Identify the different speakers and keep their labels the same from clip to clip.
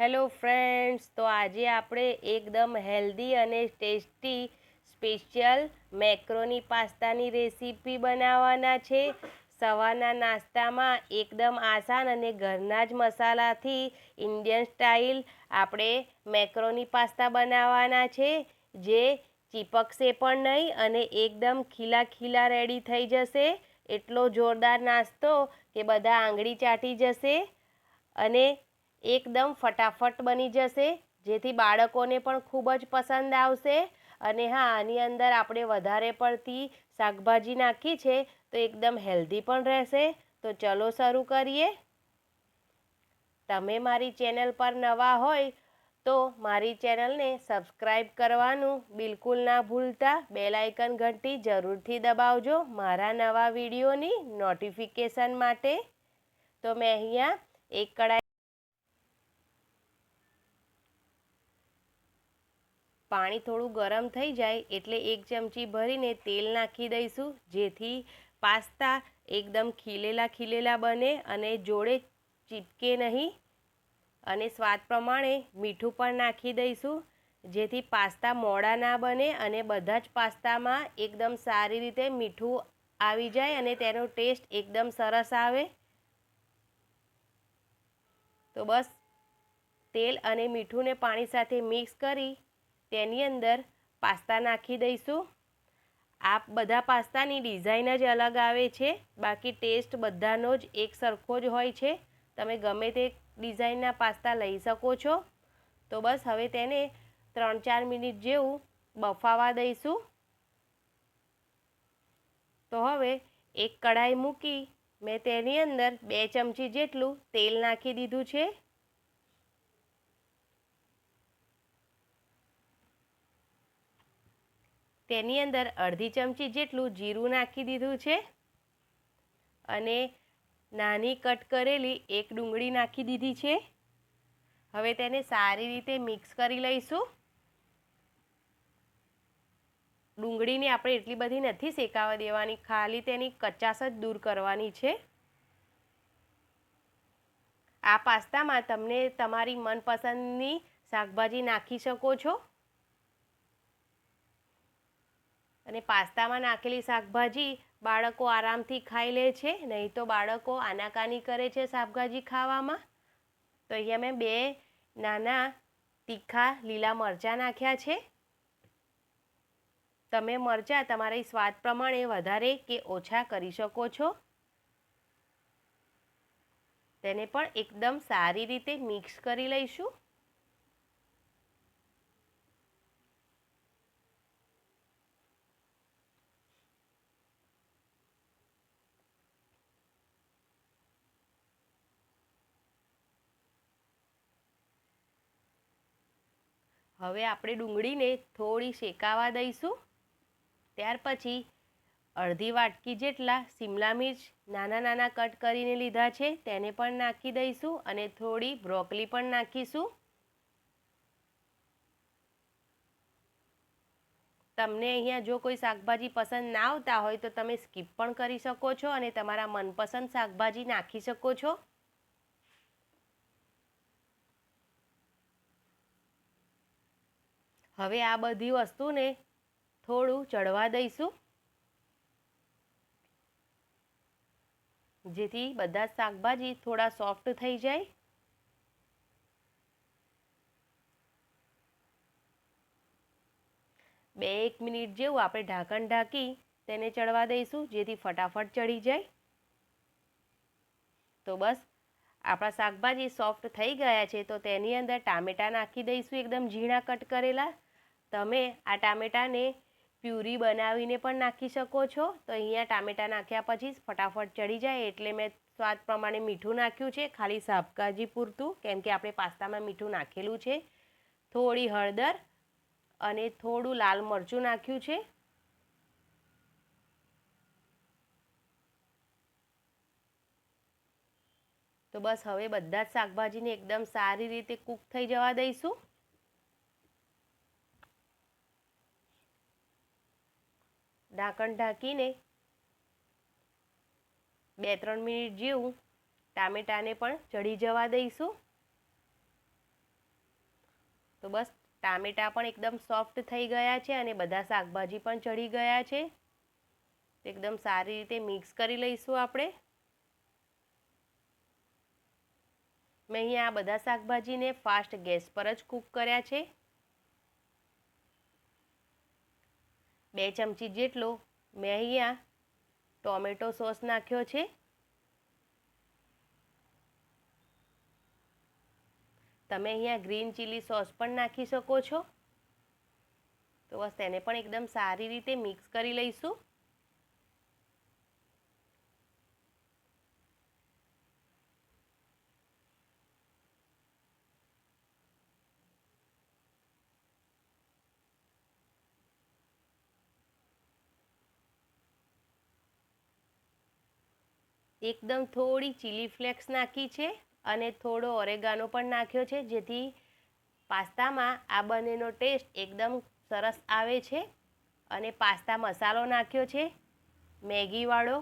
Speaker 1: Hello friends, તો આજે આપણે એકદમ હેલ્ધી અને ટેસ્ટી સ્પેશિયલ મેક્રોની પાસ્તાની રેસીપી બનાવવાના છે. સવારના નાસ્તામાં એકદમ આસાન અને ઘરના જ મસાલાથી ઇન્ડિયન સ્ટાઇલ આપણે મેક્રોની પાસ્તા બનાવવાના છે. જે ચીપકશે પણ નહીં અને એકદમ ખીલા ખીલા રેડી થઈ જશે. એટલો જોરદાર નાસ્તો કે બધા આંગળી ચાટી જશે. અને એકદમ ફટાફટ બની જશે, જેથી બાળકોને પણ ખૂબ જ પસંદ આવશે. અને હા, આની અંદર આપણે વધારે પડતી શાકભાજી નાખી છે, તો એકદમ હેલ્ધી પણ રહેશે. તો ચલો શરૂ કરીએ. તમે મારી ચેનલ પર નવા હોય, તો મારી ચેનલને સબસ્ક્રાઈબ કરવાનું બિલકુલ ના ભૂલતા. બેલ ઘંટી જરૂરથી દબાવજો મારા નવા વિડીયોની નોટિફિકેશન માટે. તો મેં અહીંયા એક કડાઈ પાણી થોડું ગરમ થઈ જાય એટલે એક ચમચી ભરીને તેલ નાખી દઈશું. જેથી પાસ્તા એકદમ ખીલેલા ખીલેલા બને અને જોડે ચીપકે નહીં. અને સ્વાદ પ્રમાણે મીઠું પણ નાખી દઈશું. જેથી પાસ્તા મોડા ના બને અને બધા જ પાસ્તામાં એકદમ સારી રીતે મીઠું આવી જાય અને તેનો ટેસ્ટ એકદમ સરસ આવે. તો બસ, તેલ અને મીઠુંને પાણી સાથે મિક્સ કરી તેની અંદર પાસ્તા નાખી દઈશું. આ બધા પાસ્તાની ડિઝાઇન જ અલગ આવે છે. બાકી ટેસ્ટ બધાનો જ એક સરખો જ હોય છે. તમે ગમે તે ડિઝાઇનના પાસ્તા લઈ શકો છો. તો બસ હવે તેને ત્રણ ચાર મિનિટ જેવું બફાવા દઈશું. તો હવે એક કઢાઈ મૂકી મેં તેની અંદર બે ચમચી જેટલું તેલ નાખી દીધું છે. તેની અંદર અડધી ચમચી જેટલું જીરું નાખી દીધું છે. અને નાની કટ કરેલી એક ડુંગળી નાખી દીધી છે. હવે તેને સારી રીતે મિક્સ કરી લઈશું. ડુંગળીને આપણે એટલી બધી નથી શેકાવા દેવાની, ખાલી તેની કચાશ જ દૂર કરવાની છે. આ પાસ્તામાં તમને તમારી મનપસંદની શાકભાજી નાખી શકો છો. અને પાસ્તામાં નાખેલી શાકભાજી બાળકો આરામથી ખાઈ લે છે, નહીં તો બાળકો આનાકાની કરે છે શાકભાજી ખાવામાં. તો અહીંયા મેં બે નાના તીખા લીલા મરચાં નાખ્યા છે. તમે મરચાં તમારી સ્વાદ પ્રમાણે વધારે કે ઓછા કરી શકો છો. તેને પણ એકદમ સારી રીતે મિક્સ કરી લઈશું. હવે આપણે ડુંગળીને થોડી શેકાવા દઈશું. ત્યાર પછી અડધી વાટકી જેટલા શિમલા મિર્ચ નાના નાના કટ કરીને લીધા છે, તેને પણ નાખી દઈશું અને થોડી બ્રોકલી પણ નાખીશું. તમને અહીંયા જો કોઈ શાકભાજી પસંદ ના આવતા હોય તો તમે સ્કીપ પણ કરી શકો છો અને તમારા મનપસંદ શાકભાજી નાખી શકો છો. હવે આ બધી વસ્તુને થોડું ચડવા દઈશું. જેથી બધા શાકભાજી થોડા સોફ્ટ થઈ જાય. બે એક મિનિટ જેવું આપણે ઢાંકણ ઢાંકી તેને ચડવા દઈશું, જેથી ફટાફટ ચડી જાય. તો બસ, આપણા શાકભાજી સોફ્ટ થઈ ગયા છે, તો તેની અંદર ટામેટાં નાખી દઈશું, એકદમ ઝીણા કટ કરેલા. તમે આ ટામેટાને પ્યુરી બનાવીને પણ નાખી શકો છો. તો અહીંયા ટામેટાં નાખ્યા પછી ફટાફટ ચડી જાય એટલે મેં સ્વાદ પ્રમાણે મીઠું નાખ્યું છે. ખાલી શાકભાજી પૂરતું, કેમ કે આપણે પાસ્તામાં મીઠું નાખેલું છે. થોડી હળદર અને થોડું લાલ મરચું નાખ્યું છે. તો બસ હવે બધા જ શાકભાજીને એકદમ સારી રીતે કૂક થઈ જવા દઈશું. ઢાંકણ ઢાંકીને બે ત્રણ મિનિટ જેવું ટામેટાને પણ ચડી જવા દઈશું. તો બસ ટામેટાં પણ એકદમ સોફ્ટ થઈ ગયા છે અને બધા શાકભાજી પણ ચડી ગયા છે. એકદમ સારી રીતે મિક્સ કરી લઈશું આપણે. મેં અહીંયા આ બધા શાકભાજીને ફાસ્ટ ગેસ પર જ કૂક કર્યા છે. બે ચમચી જેટલો મેં અહીંયા ટોમેટો સોસ નાખ્યો છે. તમે અહીંયા ગ્રીન ચીલી સોસ પણ નાખી શકો છો. તો બસ તેને પણ એકદમ સારી રીતે મિક્સ કરી લઈશું. એકદમ થોડી ચીલી ફ્લેક્સ નાખી છે અને થોડો ઓરેગાનો પણ નાખ્યો છે, જેથી પાસ્તામાં આ બંનેનો ટેસ્ટ એકદમ સરસ આવે છે. અને પાસ્તા મસાલો નાખ્યો છે મેગીવાળો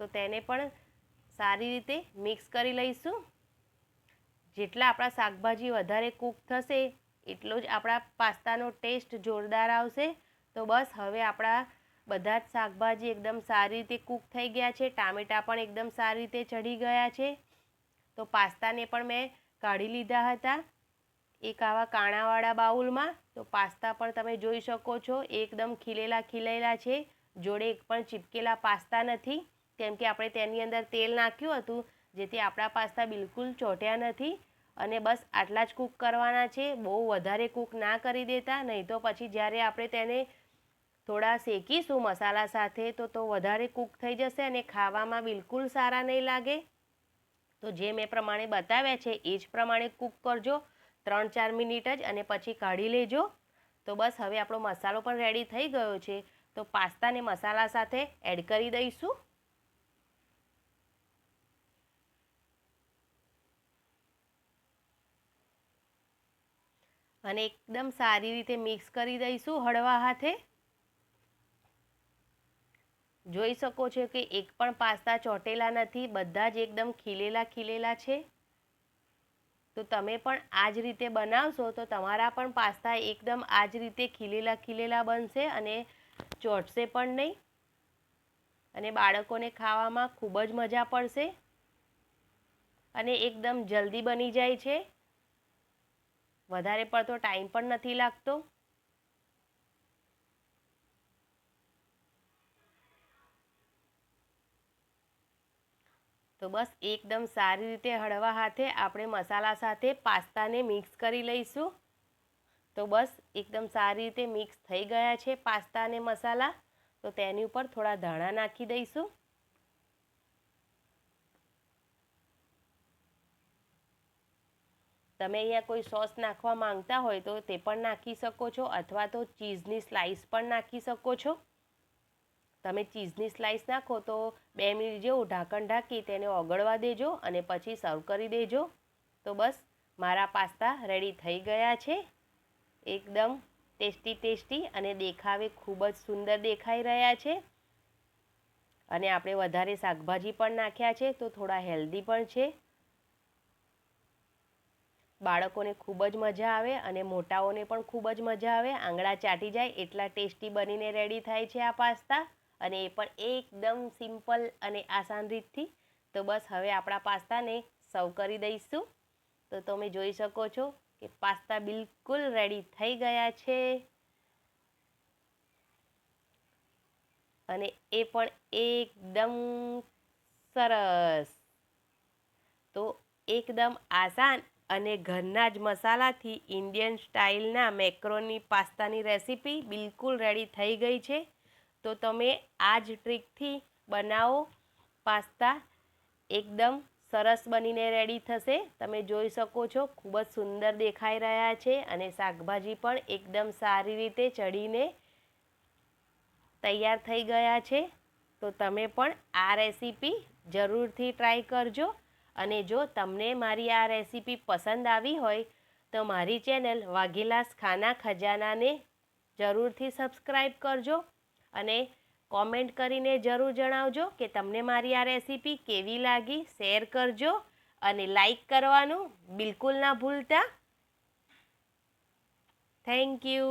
Speaker 1: તો તેને પણ સારી રીતે મિક્સ કરી લઈશું. જેટલા આપણા શાકભાજી વધારે કૂક થશે, એટલો જ આપણા પાસ્તાનો ટેસ્ટ જોરદાર આવશે. તો બસ, હવે આપણા બધા જ શાકભાજી એકદમ સારી રીતે કૂક થઈ ગયા છે, ટામેટાં પણ એકદમ સારી રીતે ચડી ગયા છે. તો પાસ્તાને પણ મેં કાઢી લીધા હતા. એક આવા કાણાવાળા બાઉલમાં. તો પાસ્તા પણ તમે જોઈ શકો છો, એકદમ ખીલેલા ખીલેલા છે. જોડે એક પણ ચીપકેલા પાસ્તા નથી. કેમ કે આપણે તેની અંદર તેલ નાખ્યું હતું, જેથી આપણા પાસ્તા બિલકુલ ચોંટ્યા નથી. અને બસ આટલા જ કૂક કરવાના છે. બહુ વધારે કૂક ના કરી દેતા, નહીં તો પછી જ્યારે આપણે તેને થોડા શેકીશું મસાલા સાથે તો તો વધારે કૂક થઈ જશે અને ખાવામાં બિલકુલ સારા નહીં લાગે. તો જે મેં પ્રમાણે બતાવ્યા છે એ જ પ્રમાણે કૂક કરજો ત્રણ ચાર મિનિટ જ અને પછી કાઢી લેજો. તો બસ હવે આપણો મસાલો પણ રેડી થઈ ગયો છે. તો પાસ્તાને મસાલા સાથે એડ કરી દઈશું. અને એકદમ સારી રીતે મિક્સ કરી દઈશું હળવા હાથે. જોઈ શકો છો કે એક પણ પાસ્તા ચોટેલા નથી, બધા જ એકદમ ખીલેલા ખીલેલા છે. તો તમે પણ આ જ રીતે બનાવશો તો તમારા પણ પાસ્તા એકદમ આ જ રીતે ખીલેલા ખીલેલા બનશે અને ચોટશે પણ નહીં. અને બાળકોને ખાવામાં ખૂબ જ મજા પડશે. અને એકદમ જલ્દી બની જાય છે. વધારે પડતો ટાઈમ પણ નથી લાગતો. તો બસ એકદમ સારી રીતે હળવા હાથે આપણે મસાલા સાથે પાસ્તાને મિક્સ કરી લઈશું. તો બસ એકદમ સારી રીતે મિક્સ થઈ ગયા છે પાસ્તા અને મસાલા. તો તેની ઉપર થોડા ધાણા નાખી દઈશું. તમે અહીંયા કોઈ સોસ નાખવા માંગતા હોય તો તે પણ નાખી શકો છો અથવા તો ચીઝની સ્લાઈસ પણ નાખી શકો છો. તમે ચીઝની સ્લાઇસ નાખો તો બે મિનિટ જેવું ઢાંકણ ઢાંકી તેને ઓગળવા દેજો અને પછી સર્વ કરી દેજો. તો બસ, મારા પાસ્તા રેડી થઈ ગયા છે. એકદમ ટેસ્ટી ટેસ્ટી અને દેખાવે ખૂબ જ સુંદર દેખાઈ રહ્યા છે. અને આપણે વધારે શાકભાજી પણ નાખ્યા છે તો થોડા હેલ્ધી પણ છે. બાળકોને ખૂબ જ મજા આવે અને મોટાઓને પણ ખૂબ જ મજા આવે. આંગળા ચાટી જાય એટલા ટેસ્ટી બનીને રેડી થાય છે આ પાસ્તા. અને એ પણ એકદમ સિમ્પલ અને આસાન રીતથી. તો બસ હવે આપણા પાસ્તાને સર્વ કરી દઈશું. તો તમે જોઈ શકો છો કે પાસ્તા બિલકુલ રેડી થઈ ગયા છે. અને એ પણ એકદમ સરસ. તો એકદમ આસાન અને ઘરના જ મસાલાથી ઇન્ડિયન સ્ટાઇલના મેક્રોની પાસ્તાની રેસીપી બિલકુલ રેડી થઈ ગઈ છે. તો તમે આ જ ટ્રીકથી બનાવો પાસ્તા. એકદમ સરસ બનીને રેડી થશે. તમે જોઈ શકો છો, ખૂબ જ સુંદર દેખાઈ રહ્યા છે અને શાકભાજી પણ એકદમ સારી રીતે ચડીને તૈયાર થઈ ગયા છે. તો તમે પણ આ રેસીપી જરૂરથી ટ્રાય કરજો. અને જો તમને મારી આ રેસીપી પસંદ આવી હોય, તો મારી ચેનલ વાઘેલાસ ખાના ખજાનાને જરૂરથી સબસ્ક્રાઈબ કરજો. અને કોમેન્ટ કરીને જરૂર જણાવજો કે તમને મારી આ રેસીપી કેવી લાગી, શેર કરજો અને લાઈક કરવાનું બિલકુલ ના ભૂલતા. Thank you